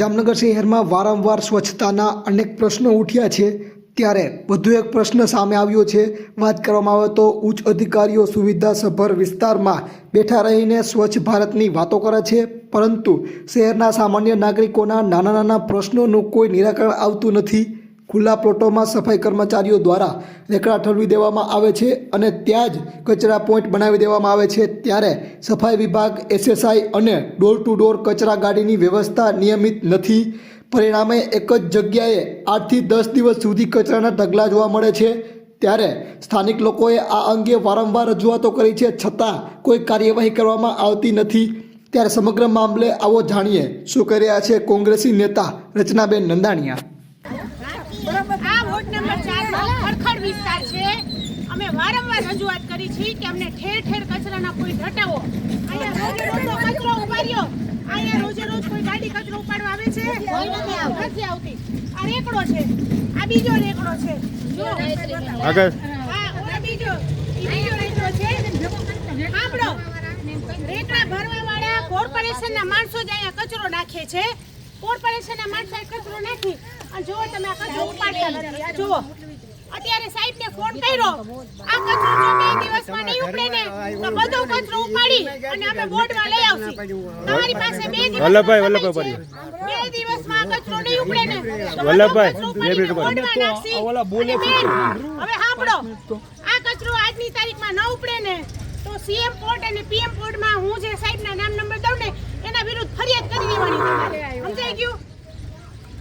ભાવનગર શહેરમાં વારંવાર સ્વચ્છતાના અનેક પ્રશ્નો ઉઠ્યા છે. ત્યારે વધુ એક પ્રશ્ન સામે આવ્યો છે. વાત કરવામાં આવે તો ઉચ્ચ અધિકારીઓ સુવિધાસભર વિસ્તારમાં બેઠા રહીને સ્વચ્છ ભારતની વાતો કરે છે. પરંતુ શહેરના સામાન્ય નાગરિકોના નાના નાના પ્રશ્નોનું કોઈ નિરાકરણ આવતું નથી. ખુલ્લા પ્લોટોમાં સફાઈ કર્મચારીઓ દ્વારા રેકડા ઠરવી દેવામાં આવે છે અને ત્યાં જ કચરા પોઈન્ટ બનાવી દેવામાં આવે છે. ત્યારે સફાઈ વિભાગ, એસએસઆઈ અને ડોર ટુ ડોર કચરા ગાડીની વ્યવસ્થા નિયમિત નથી. પરિણામે એક જ જગ્યાએ આઠથી દસ દિવસ સુધી કચરાના ઢગલા જોવા મળે છે. ત્યારે સ્થાનિક લોકોએ આ અંગે વારંવાર રજૂઆતો કરી છે. છતાં કોઈ કાર્યવાહી કરવામાં આવતી નથી. ત્યારે સમગ્ર મામલે આવો જાણીએ શું કરી રહ્યા છે કોંગ્રેસી નેતા રચનાબેન નંદાણીયા આ વોર્ડ નંબર ચાર નો વિસ્તાર છે. અમે વારંવાર રજૂઆત કરી છે કે અમને ઠેર ઠેર કચરાના કોઈ હટાવો અહીંયા રોજે રોજનો કચરો ઉપાડ્યો. અહીંયા રોજે રોજ કોઈ ગાડી કચરો ઉપાડવા આવે છે. નથી આવતી. આ રેકડો છે. આ બીજો રેકડો છે. જો. આગળ. આ બીજો. બીજો રેકડો છે. સાંભળો રેકડા ભરવા વાળા કોર્પોરેશનના માણસો જ અહીંયા કચરો નાખે છે. કોર્પોરેશનના માણસો કચરો નાખી. અને જો તમે આ કચરો ઉપાડતા નથી. આ જુઓ. અત્યારે સાહેબને ફોન કર્યો. આ કચરો જો બે દિવસમાં નહીં ઉપડે ને તો બધો કચરો ઉપાડી અને અમે બોર્ડમાં લઈ આવશું. તમારી પાસે બે દિવસ વલ્લભભાઈ, વલ્લભભાઈ બે દિવસમાં કચરો નહીં ઉપડે ને વલ્લભભાઈ, બે મિનિટ. અને બેન, હવે સાંભળો આ કચરો આજની તારીખમાં ન ઉપડે ને તો સીએમ કોર્ટ અને પીએમ કોર્ટમાં હું જે સાહેબના નામ નંબર